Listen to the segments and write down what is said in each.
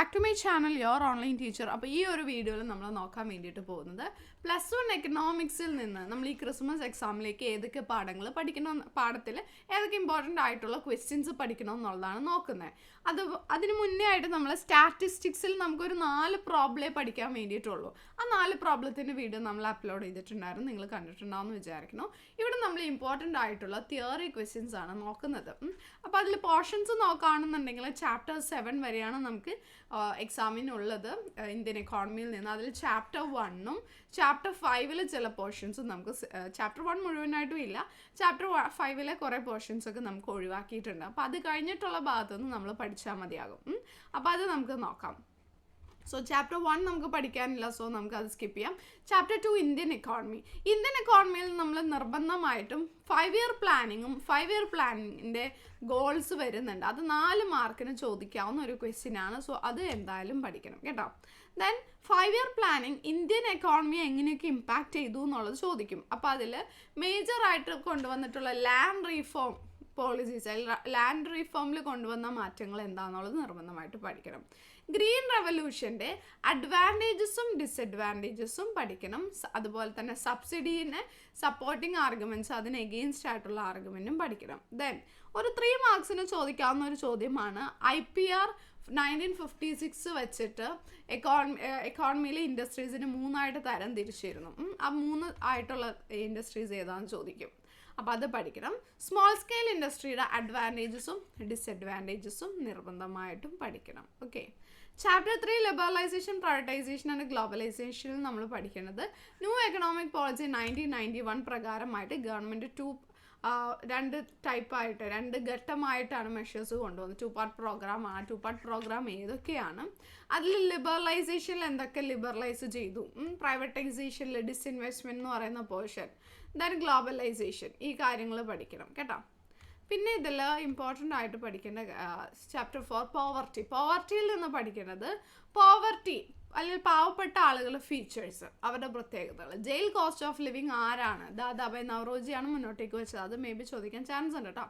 Back to my channel your online teacher അപ്പോൾ ഈ ഒരു വീഡിയോയിൽ നമ്മൾ നോക്കാൻ വേണ്ടിയിട്ട് പോകുന്നത് പ്ലസ് വൺ എക്കണോമിക്സിൽ നിന്ന് നമ്മൾ ഈ ക്രിസ്മസ് എക്സാമിലേക്ക് ഏതൊക്കെ പാഠങ്ങൾ പഠിക്കണം പാഠത്തിൽ ഏതൊക്കെ ഇമ്പോർട്ടന്റ് ആയിട്ടുള്ള ക്വസ്റ്റ്യൻസ് പഠിക്കണം എന്നുള്ളതാണ് നോക്കുന്നത്. അത് അതിന് മുന്നേ ആയിട്ട് നമ്മൾ സ്റ്റാറ്റിസ്റ്റിക്സിൽ നമുക്കൊരു നാല് പ്രോബ്ലേ പഠിക്കാൻ വേണ്ടിയിട്ടുള്ളൂ. ആ നാല് പ്രോബ്ലത്തിന്റെ വീഡിയോ നമ്മൾ അപ്ലോഡ് ചെയ്തിട്ടുണ്ടായിരുന്നു. നിങ്ങൾ കണ്ടിട്ടുണ്ടാവുമെന്ന് വിചാരിക്കുന്നു. ഇവിടെ നമ്മൾ ഇമ്പോർട്ടന്റ് ആയിട്ടുള്ള തിയറി ക്വസ്റ്റ്യൻസ് ആണ് നോക്കുന്നത്. അപ്പോൾ അതിൽ പോർഷൻസ് നോക്കുകയാണെന്നുണ്ടെങ്കിൽ ചാപ്റ്റർ സെവൻ വരെയാണ് നമുക്ക് എക്സാമിനുള്ളത് ഇന്ത്യൻ എക്കോണമിയിൽ നിന്ന് അതിൽ ചാപ്റ്റർ വണ്ണും ചാപ്റ്റർ ഫൈവിലെ ചില പോർഷൻസും നമുക്ക് ചാപ്റ്റർ വൺ മുഴുവനായിട്ടും ഇല്ല. ചാപ്റ്റർ ഫൈവിലെ കുറേ പോർഷൻസൊക്കെ നമുക്ക് ഒഴിവാക്കിയിട്ടുണ്ട്. അപ്പോൾ അത് കഴിഞ്ഞിട്ടുള്ള ഭാഗത്തുനിന്ന് നമ്മൾ പഠിച്ചാൽ മതിയാകും. അപ്പോൾ അത് നമുക്ക് നോക്കാം. സോ ചാപ്റ്റർ വൺ നമുക്ക് പഠിക്കാനില്ല സോ നമുക്ക് അത് സ്കിപ്പ് ചെയ്യാം chapter two Indian economy Indian എക്കോണമിയിൽ നമ്മൾ നിർബന്ധമായിട്ടും ഫൈവ് ഇയർ പ്ലാനിങ്ങും ഫൈവ് ഇയർ പ്ലാനിങ്ങിന്റെ ഗോൾസ് വരുന്നുണ്ട്. അത് നാല് മാർക്കിന് ചോദിക്കാവുന്ന ഒരു ക്വസ്റ്റ്യൻ ആണ്. സോ അത് എന്തായാലും പഠിക്കണം കേട്ടോ. Then five year planning Indian എക്കോണമിയെ എങ്ങനെയൊക്കെ ഇമ്പാക്റ്റ് ചെയ്തു എന്നുള്ളത് ചോദിക്കും. അപ്പോൾ അതിൽ മേജറായിട്ട് കൊണ്ടുവന്നിട്ടുള്ള ലാൻഡ് റീഫോം പോളിസീസ് ലാൻഡ് റീഫോമിൽ കൊണ്ടുവന്ന മാറ്റങ്ങൾ എന്താണെന്നുള്ളത് നിർബന്ധമായിട്ട് പഠിക്കണം. ഗ്രീൻ റെവല്യൂഷന്റെ അഡ്വാന്റേജസും ഡിസഡ്വാന്റേജസും പഠിക്കണം. അതുപോലെ തന്നെ സബ്സിഡീനെ സപ്പോർട്ടിങ് ആർഗ്യുമെന്റ്സ് അതിന് എഗെയിൻസ്റ്റ് ആയിട്ടുള്ള ആർഗ്യുമെന്റും പഠിക്കണം. ദെൻ ഒരു ത്രീ മാർക്സിന് ചോദിക്കാവുന്ന ഒരു ചോദ്യമാണ് I P R nineteen fifty six വെച്ചിട്ട് എക്കോണമി എക്കോണമിയിലെ ഇൻഡസ്ട്രീസിന് മൂന്നായിട്ട് തരം തിരിച്ചിരുന്നു. ആ മൂന്ന് ആയിട്ടുള്ള ഇൻഡസ്ട്രീസ് ഏതാണെന്ന് ചോദിക്കും. അപ്പോൾ അത് പഠിക്കണം. സ്മോൾ സ്കെയിൽ ഇൻഡസ്ട്രിയുടെ അഡ്വാന്റേജസും ഡിസഡ്വാന്റേജസും നിർബന്ധമായിട്ടും പഠിക്കണം. Okay chapter three liberalisation privatisation and ഗ്ലോബലൈസേഷനിൽ നമ്മൾ പഠിക്കുന്നത് new economic policy nineteen ninety one പ്രകാരമായിട്ട് government two രണ്ട് ടൈപ്പായിട്ട് രണ്ട് ഘട്ടമായിട്ടാണ് മെഷേഴ്സ് കൊണ്ടുവന്നത്. ടു പാർട്ട് പ്രോഗ്രാം ആ ടു പാർട്ട് പ്രോഗ്രാം ഏതൊക്കെയാണ്? അതിൽ ലിബറലൈസേഷനിൽ എന്തൊക്കെ ലിബറലൈസ് ചെയ്തു? പ്രൈവറ്റൈസേഷനിൽ ഡിസ്ഇൻവെസ്റ്റ്മെന്റ് എന്ന് പറയുന്ന പോർഷൻ ദെൻ ഗ്ലോബലൈസേഷൻ ഈ കാര്യങ്ങൾ പഠിക്കണം കേട്ടോ. പിന്നെ ഇതിൽ ഇമ്പോർട്ടന്റ് ആയിട്ട് പഠിക്കേണ്ട ചാപ്റ്റർ ഫോർ പോവർട്ടി പോവർട്ടിയിൽ നിന്ന് പഠിക്കേണ്ടത് പോവർട്ടി അല്ലെങ്കിൽ പാവപ്പെട്ട ആളുകളുടെ ഫീച്ചേഴ്സ് അവരുടെ പ്രത്യേകതകൾ. ജയിൽ കോസ്റ്റ് ഓഫ് ലിവിങ് ആരാണ്? ദാദാബായ് നവറോജിയാണ് മുന്നോട്ടേക്ക് വെച്ചത്. അത് മേ ബി ചോദിക്കാൻ ചാൻസ് ഉണ്ട് കേട്ടോ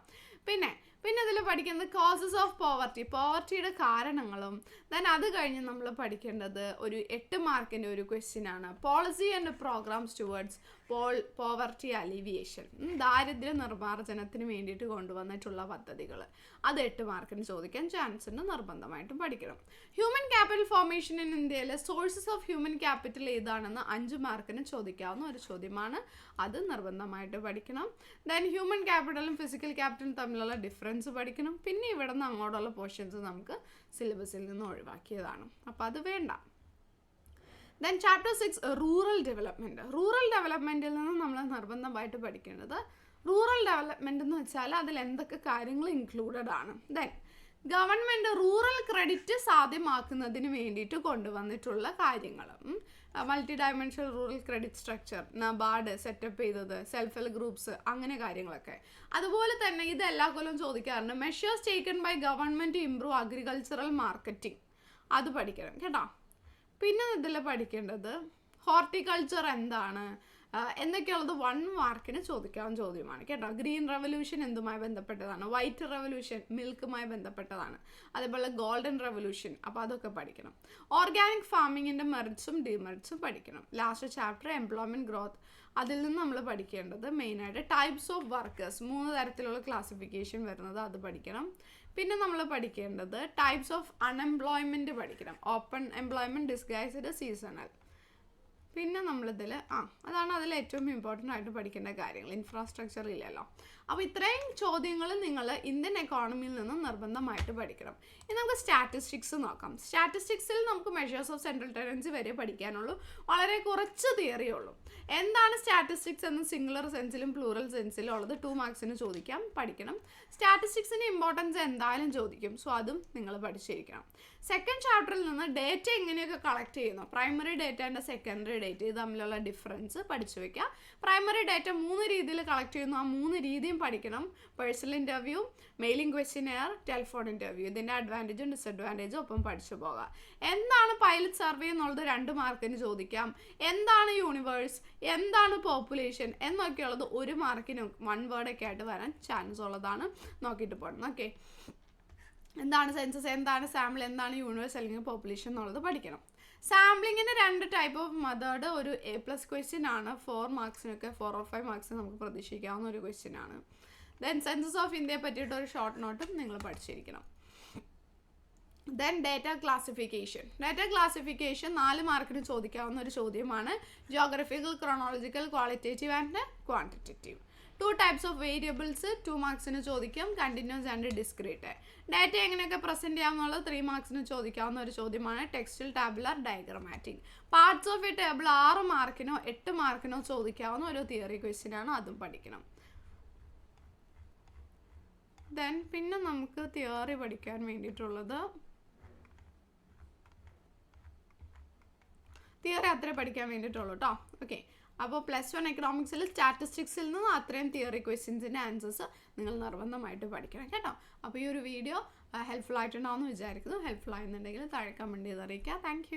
പിന്നെ പിന്നെ ഇതിൽ പഠിക്കുന്നത് കോസസ് ഓഫ് പോവർട്ടി പോവർട്ടിയുടെ കാരണങ്ങളും ദെൻ അത് കഴിഞ്ഞ് നമ്മൾ പഠിക്കേണ്ടത് ഒരു എട്ട് മാർക്കിന്റെ ഒരു ക്വസ്റ്റ്യൻ ആണ്. Policy and programmes towards pol poverty alleviation ദാരിദ്ര്യ നിർമ്മാർജനത്തിന് വേണ്ടിയിട്ട് കൊണ്ടുവന്നിട്ടുള്ള പദ്ധതികൾ അത് എട്ട് മാർക്കിന് ചോദിക്കാൻ ചാൻസ് ഉണ്ട്. നിർബന്ധമായിട്ടും പഠിക്കണം. ഹ്യൂമൻ ക്യാപിറ്റൽ ഫോർമേഷൻ ഇൻ ഇന്ത്യയിലെ സോഴ്സസ് ഓഫ് ഹ്യൂമൻ ക്യാപിറ്റൽ ഏതാണെന്ന് അഞ്ച് മാർക്കിന് ചോദിക്കാവുന്ന ഒരു ചോദ്യമാണ്. അത് നിർബന്ധമായിട്ട് പഠിക്കണം. ദെൻ ഹ്യൂമൻ ക്യാപിറ്റലും ഫിസിക്കൽ ക്യാപിറ്റലും തമ്മിലുള്ള ഡിഫറൻസ് പഠിക്കണം. പിന്നെ ഇവിടെ നിന്ന് അങ്ങോട്ടുള്ള പോർഷൻസ് നമുക്ക് സിലബസിൽ നിന്ന് ഒഴിവാക്കിയതാണ്. അപ്പോൾ അത് വേണ്ട. Then chapter six rural development rural ഡെവലപ്മെന്റിൽ നിന്ന് നമ്മൾ നിർബന്ധമായിട്ട് പഠിക്കേണ്ടത് റൂറൽ ഡെവലപ്മെന്റ് എന്ന് വെച്ചാൽ അതിൽ എന്തൊക്കെ കാര്യങ്ങൾ ഇൻക്ലൂഡഡ് ആണ്. ദെൻ ഗവൺമെന്റ് റൂറൽ ക്രെഡിറ്റ് സാധ്യമാക്കുന്നതിന് വേണ്ടിയിട്ട് കൊണ്ടുവന്നിട്ടുള്ള കാര്യങ്ങൾ multi dimensional rural credit structure NABARD setup ചെയ്തത് സെൽഫ് ഹെൽപ്പ് ഗ്രൂപ്പ്സ് അങ്ങനെ കാര്യങ്ങളൊക്കെ. അതുപോലെ തന്നെ ഇത് എല്ലാ കൊല്ലം ചോദിക്കാറുണ്ട് measures taken by government to improve agricultural marketing അത് പഠിക്കണം കേട്ടോ. പിന്നെ ഇതിൽ പഠിക്കേണ്ടത് ഹോർട്ടിക്കൾച്ചർ എന്താണ്? എന്നൊക്കെയുള്ളത് വൺ മാർക്കിന് ചോദിക്കാവുന്ന ചോദ്യമാണ് കേട്ടോ. ഗ്രീൻ റെവല്യൂഷൻ എന്തുമായി ബന്ധപ്പെട്ടതാണ്? വൈറ്റ് റെവല്യൂഷൻ മിൽക്കുമായി ബന്ധപ്പെട്ടതാണ്. അതേപോലെ ഗോൾഡൻ റെവല്യൂഷൻ അപ്പോൾ അതൊക്കെ പഠിക്കണം. ഓർഗാനിക് ഫാമിങ്ങിന്റെ മെറിറ്റ്സും ഡിമെറിറ്റ്സും പഠിക്കണം. ലാസ്റ്റ് ചാപ്റ്റർ എംപ്ലോയ്മെന്റ് ഗ്രോത്ത് അതിൽ നിന്ന് നമ്മൾ പഠിക്കേണ്ടത് മെയിനായിട്ട് ടൈപ്സ് ഓഫ് വർക്കേഴ്സ് മൂന്ന് തരത്തിലുള്ള ക്ലാസിഫിക്കേഷൻ വരുന്നത് അത് പഠിക്കണം. പിന്നെ നമ്മൾ പഠിക്കേണ്ടത് ടൈപ്സ് ഓഫ് അൺഎംപ്ലോയ്മെന്റ് പഠിക്കണം. ഓപ്പൺ എംപ്ലോയ്മെന്റ് ഡിസ്ഗൈസ്ഡ് സീസണൽ പിന്നെ നമ്മളിതിൽ ആ അതാണ് അതിൽ ഏറ്റവും ഇമ്പോർട്ടന്റ് ആയിട്ട് പഠിക്കേണ്ട കാര്യങ്ങൾ. ഇൻഫ്രാസ്ട്രക്ചർ ഇല്ലല്ലോ. അപ്പോൾ ഇത്രയും ചോദ്യങ്ങൾ നിങ്ങൾ ഇന്ത്യൻ എക്കോണമിയിൽ നിന്ന് നിർബന്ധമായിട്ട് പഠിക്കണം. ഇനി നമുക്ക് സ്റ്റാറ്റിസ്റ്റിക്സ് നോക്കാം. സ്റ്റാറ്റിസ്റ്റിക്സിൽ നമുക്ക് മെഷേഴ്സ് ഓഫ് സെൻട്രൽ ടെൻഡൻസി വരെ പഠിക്കാനുള്ളൂ. വളരെ കുറച്ച് തിയറി ഉള്ളൂ. എന്താണ് സ്റ്റാറ്റിസ്റ്റിക്സ് എന്ന് സിംഗുലർ സെൻസിലും പ്ലൂറൽ സെൻസിലും ഉള്ളത് ടു മാർക്സിന് ചോദിക്കാം. പഠിക്കണം. സ്റ്റാറ്റിസ്റ്റിക്സിന്റെ ഇമ്പോർട്ടൻസ് എന്തായാലും ചോദിക്കും. സോ അതും നിങ്ങൾ പഠിച്ചിരിക്കണം. സെക്കൻഡ് ചാപ്റ്ററിൽ നിന്ന് ഡേറ്റ എങ്ങനെയൊക്കെ കളക്ട് ചെയ്യുന്നു? Primary data and secondary data ഇത് തമ്മിലുള്ള ഡിഫറൻസ് പഠിച്ചു വയ്ക്കുക പ്രൈമറി ഡേറ്റ മൂന്ന് രീതിയിൽ കളക്ട് ചെയ്യുന്നു. ആ മൂന്ന് രീതിയും പഠിക്കണം. Personal interview mailing questionnaire telephone interview ഇതിന്റെ അഡ്വാന്റേജും ഡിസഡ്വാന്റേജും ഒപ്പം പഠിച്ചു പോകാം. എന്താണ് പൈലറ്റ് സർവേ എന്നുള്ളത് രണ്ട് മാർക്കിന് ചോദിക്കാം. എന്താണ് യൂണിവേഴ്സ് എന്താണ് പോപ്പുലേഷൻ എന്നൊക്കെയുള്ളത് ഒരു മാർക്കിന് വൺ വേർഡൊക്കെ ആയിട്ട് വരാൻ ചാൻസ് ഉള്ളതാണ്. നോക്കിയിട്ട് പോകണം ഓക്കെ എന്താണ് സെൻസസ് എന്താണ് സാമ്പിൾ എന്താണ് യൂണിവേഴ്സ് അല്ലെങ്കിൽ പോപ്പുലേഷൻ എന്നുള്ളത് പഠിക്കണം. സാമ്പിളിങ്ങിന്റെ രണ്ട് ടൈപ്പ് ഓഫ് മെത്തേഡ് ഒരു എ പ്ലസ് ക്വസ്റ്റ്യൻ ആണ്. ഫോർ മാർക്സിനൊക്കെ ഫോർ ഓർ ഫൈവ് മാർക്സിന് നമുക്ക് പ്രതീക്ഷിക്കാവുന്ന ഒരു ക്വസ്റ്റ്യൻ ആണ്. ദെൻ സെൻസസ് ഓഫ് ഇന്ത്യയെ പറ്റിയിട്ട് ഒരു ഷോർട്ട് നോട്ടും നിങ്ങൾ പഠിച്ചിരിക്കണം. Then data classification data classification നാല് മാർക്കിന് ചോദിക്കാവുന്ന ഒരു ചോദ്യമാണ്. Geographical chronological qualitative and quantitative two types of variables two മാർക്സിന് ചോദിക്കും. കണ്ടിന്യൂസ് ആൻഡ് ഡിസ്ക്രീറ്റ് ഡാറ്റ എങ്ങനെയൊക്കെ പ്രസന്റ് ചെയ്യാമെന്നുള്ളത് ത്രീ മാർക്സിന് ചോദിക്കാവുന്ന ഒരു ചോദ്യമാണ്. ടെക്സ്റ്റിൽ tabular diagrammatic parts of a table ആറ് മാർക്കിനോ എട്ട് മാർക്കിനോ ചോദിക്കാവുന്ന ഒരു തിയറി ക്വസ്റ്റ്യൻ ആണ്. അതും പഠിക്കണം. ദെൻ പിന്നെ നമുക്ക് തിയറി പഠിക്കാൻ വേണ്ടിയിട്ടുള്ളത്. തിയറി അത്രേ പഠിക്കാൻ വേണ്ടിയിട്ടുള്ളൂ കേട്ടോ ഓക്കെ അപ്പോൾ പ്ലസ് വൺ എക്കണോമിക്സിൽ സ്റ്റാറ്റിസ്റ്റിക്സിൽ നിന്ന് അത്രയും തിയറി ക്വസ്റ്റ്യൻസിന്റെ ആൻസേഴ്സ് നിങ്ങൾ നിർബന്ധമായിട്ട് പഠിക്കണം കേട്ടോ. അപ്പോൾ ഈ ഒരു വീഡിയോ ഹെൽപ്ഫുൾ ആയിട്ടുണ്ടാവുമെന്ന് വിചാരിക്കുന്നു. ഹെൽപ്ഫുൾ ആയെന്നുണ്ടെങ്കിൽ താഴെ കമന്റ് ചെയ്ത് അറിയിക്കുക. താങ്ക്